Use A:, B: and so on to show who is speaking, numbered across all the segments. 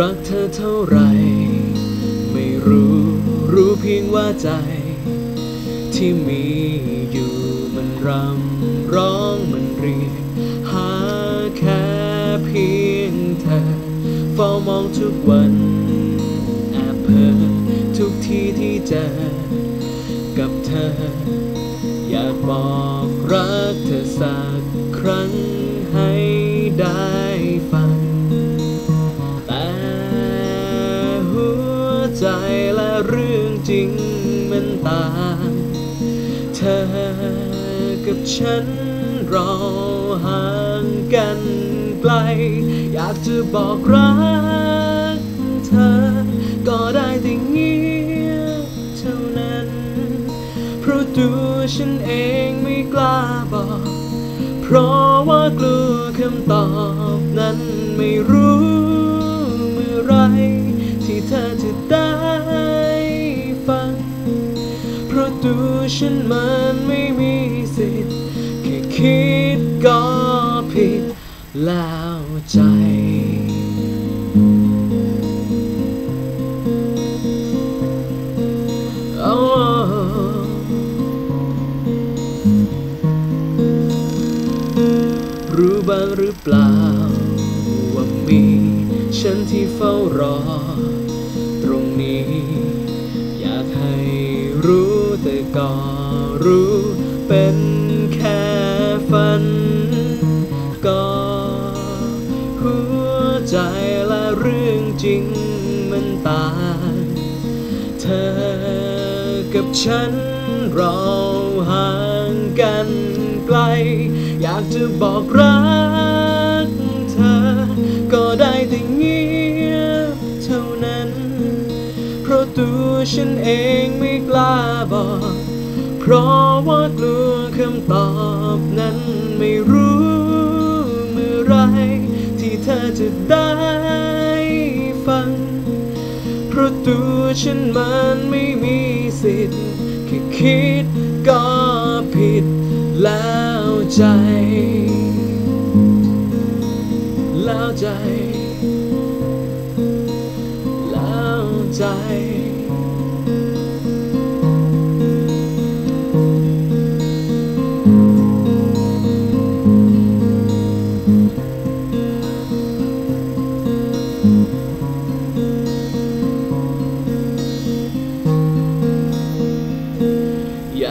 A: รักเธอเท่าไร ไม่รู้รู้เพียงว่าใจ ที่มีอยู่มันรำร้องมันเรียกหาแค่เพียงเธอเฝ้ามองทุกวันแอบเพ้อทุกที่ที่เจอกับเธอ อยากบอกรักเธอสักครั้งให้ มันต่าง เธอกับฉันเราห่างกันไกล อยากจะบอกรักเธอ ก็ได้แต่เงียบเท่านั้น เพราะตัวฉันเองไม่กล้าบอก เพราะว่ากลัวคำตอบนั้นไม่รู้ ฉันมันไม่มีสิทธิ์แค่คิดก็ผิดแล้วใจ รู้บ้างหรือเปล่า ว่ามีฉันที่เฝ้ารอ รู้เป็นแค่ฝัน ก็หัวใจและเรื่องจริงมันต่าง เธอกับฉันเราห่างกันไกล อยากจะบอกรักเธอ ก็ได้แต่เงียบเท่านั้น เพราะตัวฉันเองไม่กล้าบอก เพราะว่ากลัวคำตอบนั้นไม่รู้เมื่อไร ที่เธอจะได้ฟัง เพราะตัวฉันมันไม่มีสิทธิ์แค่คิดก็ผิดแล้วใจ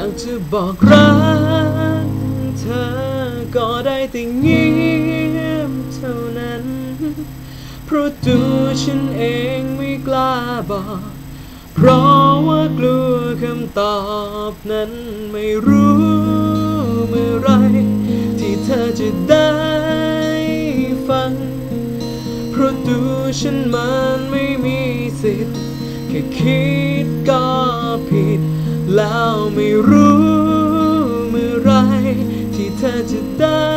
A: ากจะบอกรักเธอก็ได้แต่เงียบเท่านั้น เพราะตัวฉันเองไม่กล้าบอก เพราะว่ากลัวคำตอบนั้นไม่รู้เมื่อไร ที่เธอจะได้ฟัง เพราะตัวฉันมันไม่มีสิทธิ์ ค่คิดก็ผิด แล้วไม่รู้เมื่อไร ที่เธอจะได้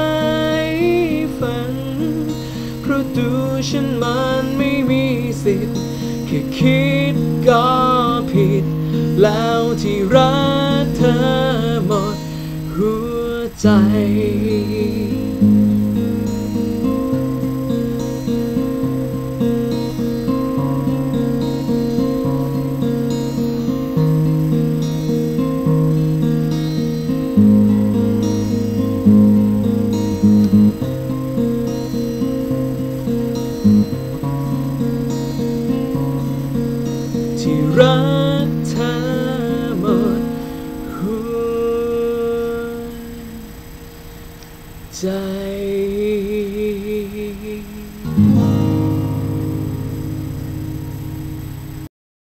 A: ฟังเพราะตัวฉันมันไม่มีสิทธิ์แค่คิดก็ผิด แล้วที่รักเธอหมดหัวใจ ที่รักเธอหมดหัวใจ